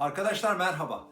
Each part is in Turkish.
Arkadaşlar merhaba.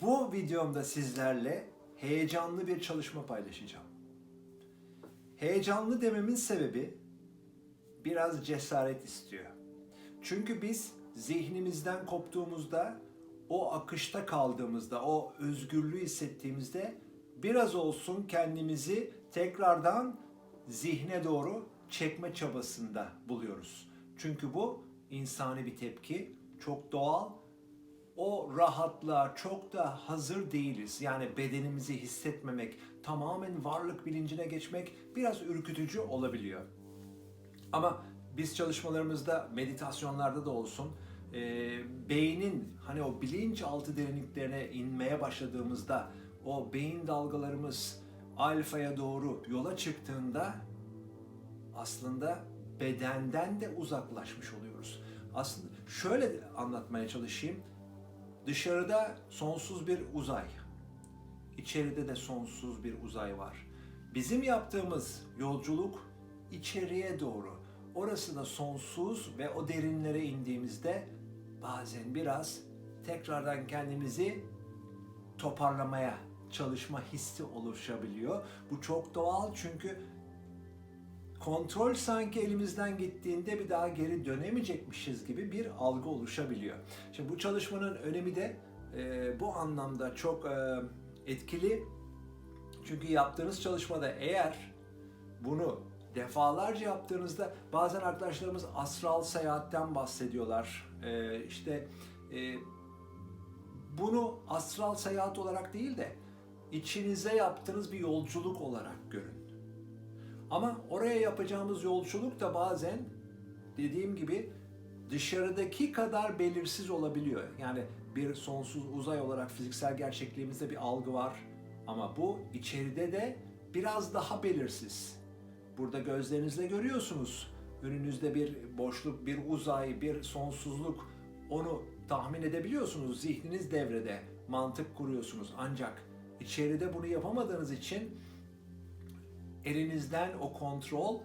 Bu videomda sizlerle heyecanlı bir çalışma paylaşacağım. Heyecanlı dememin sebebi biraz cesaret istiyor. Çünkü biz zihnimizden koptuğumuzda, o akışta kaldığımızda, o özgürlüğü hissettiğimizde biraz olsun kendimizi tekrardan zihne doğru çekme çabasında buluyoruz. Çünkü bu insani bir tepki, çok doğal o rahatlığa çok da hazır değiliz. Yani bedenimizi hissetmemek, tamamen varlık bilincine geçmek biraz ürkütücü olabiliyor. Ama biz çalışmalarımızda, meditasyonlarda da olsun, e, beynin hani o bilinçaltı derinliklerine inmeye başladığımızda o beyin dalgalarımız alfaya doğru yola çıktığında aslında bedenden de uzaklaşmış oluyoruz. Aslında şöyle anlatmaya çalışayım. Dışarıda sonsuz bir uzay. İçeride de sonsuz bir uzay var. Bizim yaptığımız yolculuk içeriye doğru. Orası da sonsuz ve o derinlere indiğimizde bazen biraz tekrardan kendimizi toparlamaya çalışma hissi oluşabiliyor. Bu çok doğal çünkü kontrol sanki elimizden gittiğinde bir daha geri dönemeyecekmişiz gibi bir algı oluşabiliyor. Şimdi bu çalışmanın önemi de e, bu anlamda çok e, etkili. Çünkü yaptığınız çalışmada eğer bunu defalarca yaptığınızda bazen arkadaşlarımız astral seyahatten bahsediyorlar. E, işte e, bunu astral seyahat olarak değil de içinize yaptığınız bir yolculuk olarak görün. Ama oraya yapacağımız yolculuk da bazen dediğim gibi dışarıdaki kadar belirsiz olabiliyor. Yani bir sonsuz uzay olarak fiziksel gerçekliğimizde bir algı var. Ama bu içeride de biraz daha belirsiz. Burada gözlerinizle görüyorsunuz. Önünüzde bir boşluk, bir uzay, bir sonsuzluk. Onu tahmin edebiliyorsunuz. Zihniniz devrede. Mantık kuruyorsunuz. Ancak içeride bunu yapamadığınız için elinizden o kontrol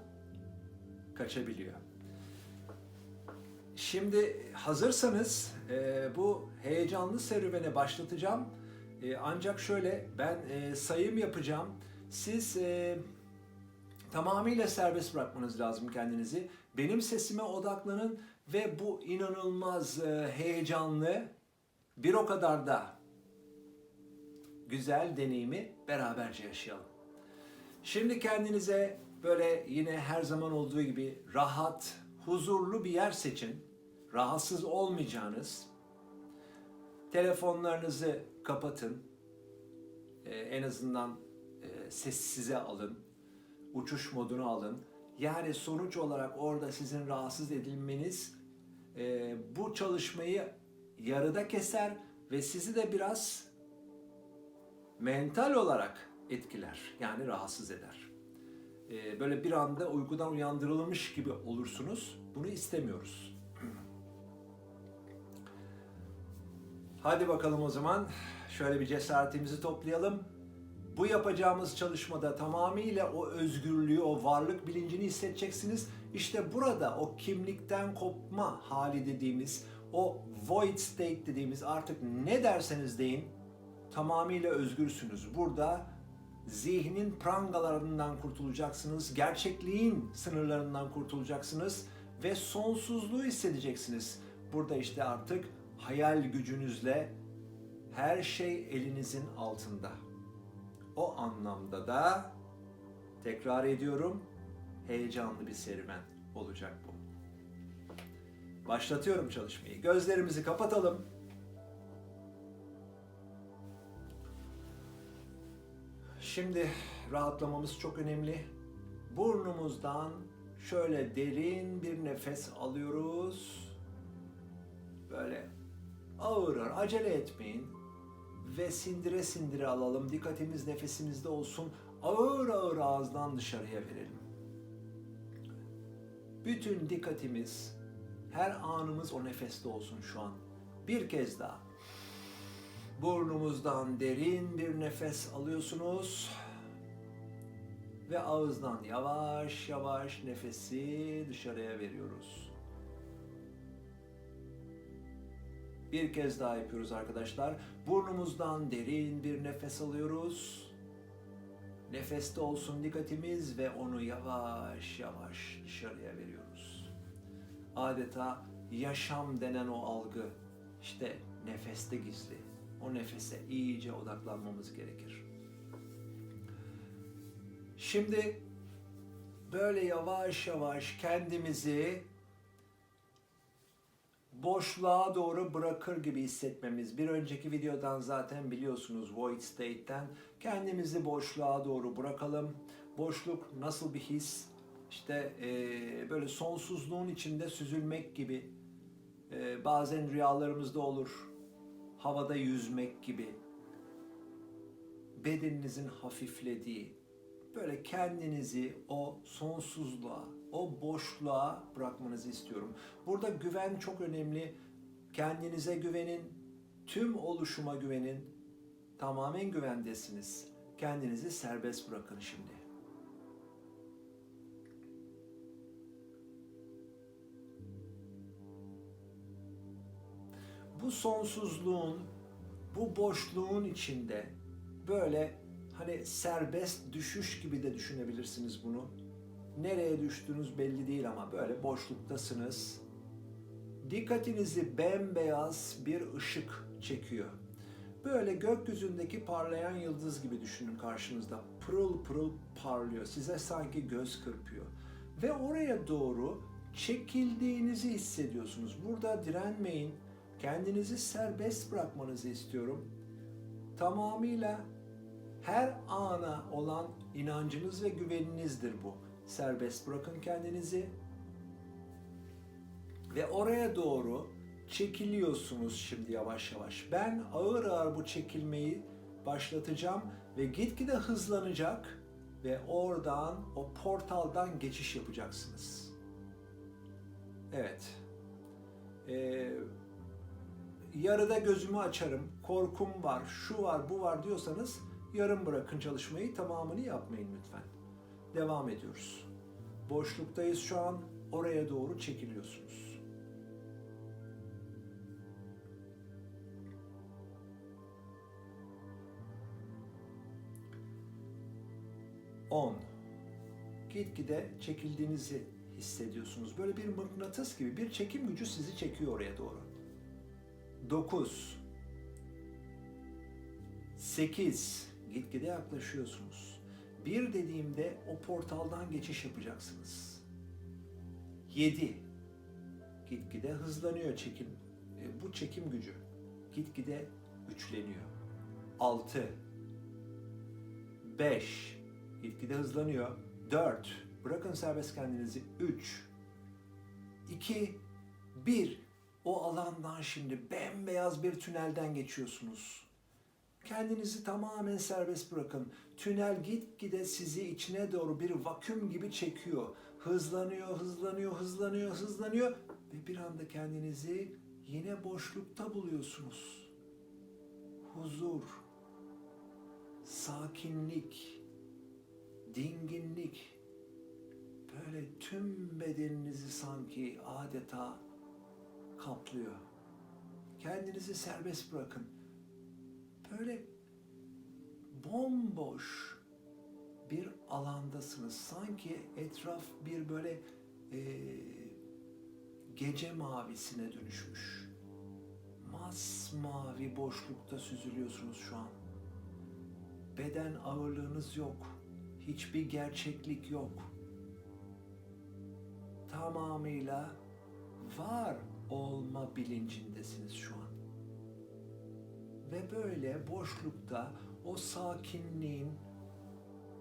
kaçabiliyor. Şimdi hazırsanız e, bu heyecanlı serüvene başlatacağım. E, ancak şöyle ben e, sayım yapacağım. Siz e, tamamıyla serbest bırakmanız lazım kendinizi. Benim sesime odaklanın ve bu inanılmaz e, heyecanlı bir o kadar da güzel deneyimi beraberce yaşayalım. Şimdi kendinize böyle yine her zaman olduğu gibi rahat, huzurlu bir yer seçin. Rahatsız olmayacağınız. Telefonlarınızı kapatın. Ee, en azından e, sessize alın. Uçuş modunu alın. Yani sonuç olarak orada sizin rahatsız edilmeniz e, bu çalışmayı yarıda keser ve sizi de biraz mental olarak etkiler. Yani rahatsız eder. Ee, böyle bir anda uykudan uyandırılmış gibi olursunuz. Bunu istemiyoruz. Hadi bakalım o zaman. Şöyle bir cesaretimizi toplayalım. Bu yapacağımız çalışmada tamamıyla o özgürlüğü, o varlık bilincini hissedeceksiniz. İşte burada o kimlikten kopma hali dediğimiz, o void state dediğimiz artık ne derseniz deyin tamamıyla özgürsünüz. Burada zihnin prangalarından kurtulacaksınız, gerçekliğin sınırlarından kurtulacaksınız ve sonsuzluğu hissedeceksiniz. Burada işte artık hayal gücünüzle her şey elinizin altında. O anlamda da tekrar ediyorum heyecanlı bir serüven olacak bu. Başlatıyorum çalışmayı. Gözlerimizi kapatalım. Şimdi rahatlamamız çok önemli. Burnumuzdan şöyle derin bir nefes alıyoruz. Böyle ağır ağır acele etmeyin ve sindire sindire alalım. Dikkatimiz nefesimizde olsun. Ağır ağır ağızdan dışarıya verelim. Bütün dikkatimiz her anımız o nefeste olsun şu an. Bir kez daha. Burnumuzdan derin bir nefes alıyorsunuz. Ve ağızdan yavaş yavaş nefesi dışarıya veriyoruz. Bir kez daha yapıyoruz arkadaşlar. Burnumuzdan derin bir nefes alıyoruz. Nefeste olsun dikkatimiz ve onu yavaş yavaş dışarıya veriyoruz. Adeta yaşam denen o algı işte nefeste gizli. O nefese iyice odaklanmamız gerekir. Şimdi böyle yavaş yavaş kendimizi boşluğa doğru bırakır gibi hissetmemiz. Bir önceki videodan zaten biliyorsunuz void state'ten kendimizi boşluğa doğru bırakalım. Boşluk nasıl bir his? İşte eee, böyle sonsuzluğun içinde süzülmek gibi. Eee, bazen rüyalarımızda olur. Havada yüzmek gibi. Bedeninizin hafiflediği, böyle kendinizi o sonsuzluğa, o boşluğa bırakmanızı istiyorum. Burada güven çok önemli. Kendinize güvenin, tüm oluşuma güvenin. Tamamen güvendesiniz. Kendinizi serbest bırakın şimdi. Bu sonsuzluğun, bu boşluğun içinde böyle hani serbest düşüş gibi de düşünebilirsiniz bunu. Nereye düştüğünüz belli değil ama böyle boşluktasınız. Dikkatinizi bembeyaz bir ışık çekiyor. Böyle gökyüzündeki parlayan yıldız gibi düşünün karşınızda. Pırıl pırıl parlıyor. Size sanki göz kırpıyor. Ve oraya doğru çekildiğinizi hissediyorsunuz. Burada direnmeyin. Kendinizi serbest bırakmanızı istiyorum. Tamamıyla her ana olan inancınız ve güveninizdir bu. Serbest bırakın kendinizi ve oraya doğru çekiliyorsunuz şimdi yavaş yavaş. Ben ağır ağır bu çekilmeyi başlatacağım ve gitgide hızlanacak ve oradan o portaldan geçiş yapacaksınız. Evet. Ee, yarıda gözümü açarım, korkum var, şu var, bu var diyorsanız yarım bırakın çalışmayı, tamamını yapmayın lütfen. Devam ediyoruz. Boşluktayız şu an, oraya doğru çekiliyorsunuz. On. Gitgide çekildiğinizi hissediyorsunuz. Böyle bir mıknatıs gibi bir çekim gücü sizi çekiyor oraya doğru. 9 8 gitgide yaklaşıyorsunuz. Bir dediğimde o portaldan geçiş yapacaksınız. 7 gitgide hızlanıyor çekim e, bu çekim gücü gitgide güçleniyor. 6 5 gitgide hızlanıyor. 4 bırakın serbest kendinizi. 3 2 1 o alandan şimdi bembeyaz bir tünelden geçiyorsunuz. Kendinizi tamamen serbest bırakın. Tünel gitgide sizi içine doğru bir vaküm gibi çekiyor. Hızlanıyor, hızlanıyor, hızlanıyor, hızlanıyor ve bir anda kendinizi yine boşlukta buluyorsunuz. Huzur, sakinlik, dinginlik böyle tüm bedeninizi sanki adeta kaplıyor. Kendinizi serbest bırakın. Böyle bomboş bir alandasınız. Sanki etraf bir böyle eee, gece mavisine dönüşmüş. Masmavi boşlukta süzülüyorsunuz şu an. Beden ağırlığınız yok. Hiçbir gerçeklik yok. Tamamıyla var olma bilincindesiniz şu an. Ve böyle boşlukta o sakinliğin,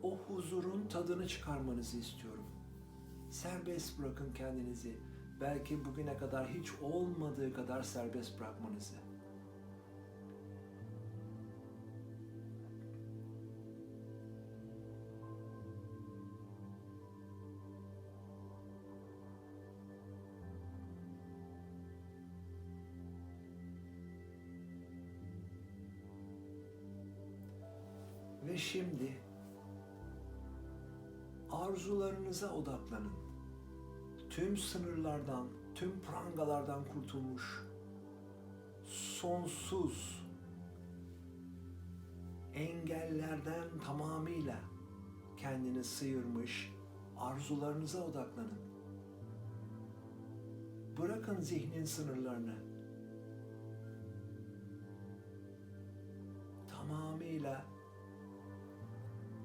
o huzurun tadını çıkarmanızı istiyorum. Serbest bırakın kendinizi. Belki bugüne kadar hiç olmadığı kadar serbest bırakmanızı. Şimdi arzularınıza odaklanın. Tüm sınırlardan, tüm prangalardan kurtulmuş, sonsuz engellerden tamamıyla kendini sıyırmış arzularınıza odaklanın. Bırakın zihnin sınırlarını. Tamamıyla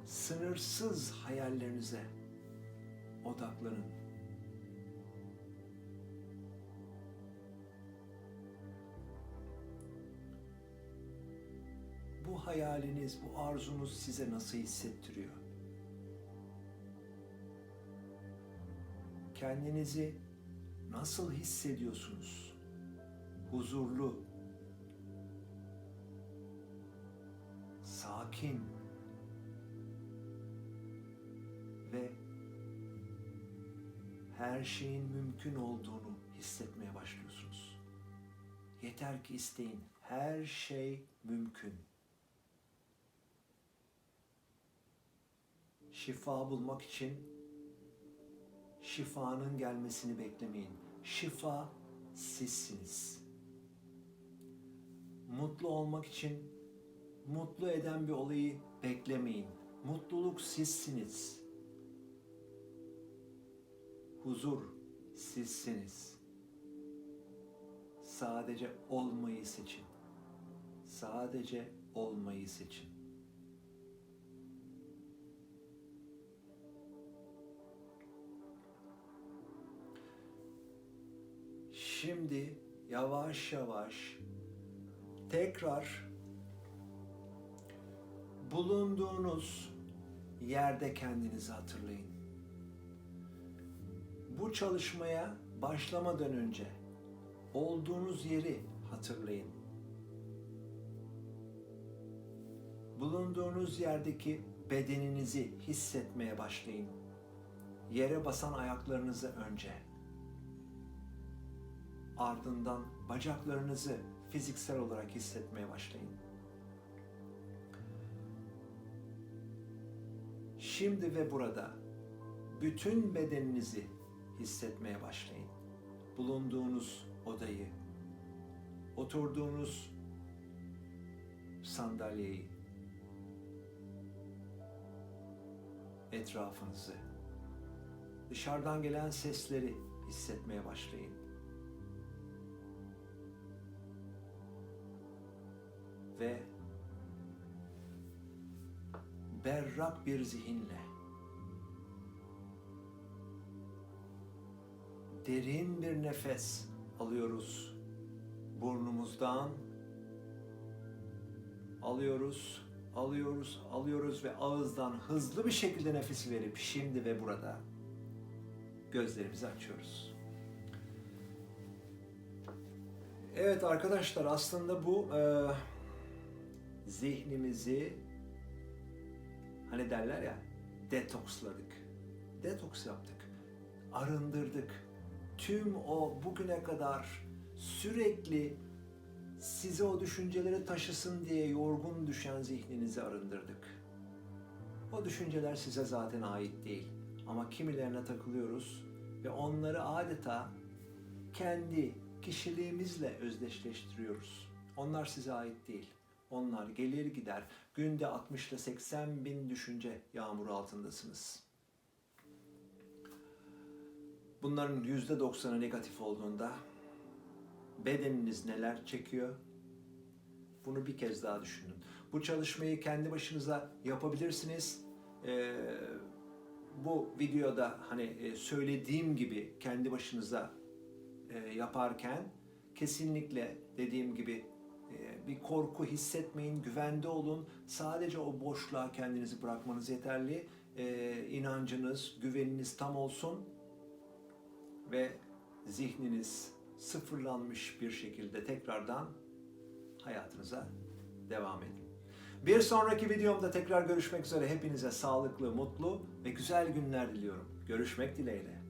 sınırsız hayallerinize odaklanın. Bu hayaliniz, bu arzunuz size nasıl hissettiriyor? Kendinizi nasıl hissediyorsunuz? Huzurlu, sakin ve her şeyin mümkün olduğunu hissetmeye başlıyorsunuz. Yeter ki isteyin. Her şey mümkün. Şifa bulmak için şifanın gelmesini beklemeyin. Şifa sizsiniz. Mutlu olmak için mutlu eden bir olayı beklemeyin. Mutluluk sizsiniz. Huzur sizsiniz. Sadece olmayı seçin. Sadece olmayı seçin. Şimdi yavaş yavaş tekrar bulunduğunuz yerde kendinizi hatırlayın. Bu çalışmaya başlamadan önce olduğunuz yeri hatırlayın. Bulunduğunuz yerdeki bedeninizi hissetmeye başlayın. Yere basan ayaklarınızı önce. Ardından bacaklarınızı fiziksel olarak hissetmeye başlayın. Şimdi ve burada bütün bedeninizi hissetmeye başlayın. Bulunduğunuz odayı, oturduğunuz sandalyeyi, etrafınızı, dışarıdan gelen sesleri hissetmeye başlayın. Ve berrak bir zihinle derin bir nefes alıyoruz. Burnumuzdan alıyoruz, alıyoruz, alıyoruz ve ağızdan hızlı bir şekilde nefes verip şimdi ve burada gözlerimizi açıyoruz. Evet arkadaşlar aslında bu e, zihnimizi hani derler ya detoksladık. Detoks yaptık. Arındırdık tüm o bugüne kadar sürekli size o düşünceleri taşısın diye yorgun düşen zihninizi arındırdık. O düşünceler size zaten ait değil. Ama kimilerine takılıyoruz ve onları adeta kendi kişiliğimizle özdeşleştiriyoruz. Onlar size ait değil. Onlar gelir gider. Günde 60 ile 80 bin düşünce yağmuru altındasınız. Bunların yüzde doksanı negatif olduğunda bedeniniz neler çekiyor? Bunu bir kez daha düşünün. Bu çalışmayı kendi başınıza yapabilirsiniz. Ee, bu videoda hani e, söylediğim gibi kendi başınıza e, yaparken kesinlikle dediğim gibi e, bir korku hissetmeyin, güvende olun. Sadece o boşluğa kendinizi bırakmanız yeterli. E, inancınız, güveniniz tam olsun ve zihniniz sıfırlanmış bir şekilde tekrardan hayatınıza devam edin. Bir sonraki videomda tekrar görüşmek üzere. Hepinize sağlıklı, mutlu ve güzel günler diliyorum. Görüşmek dileğiyle.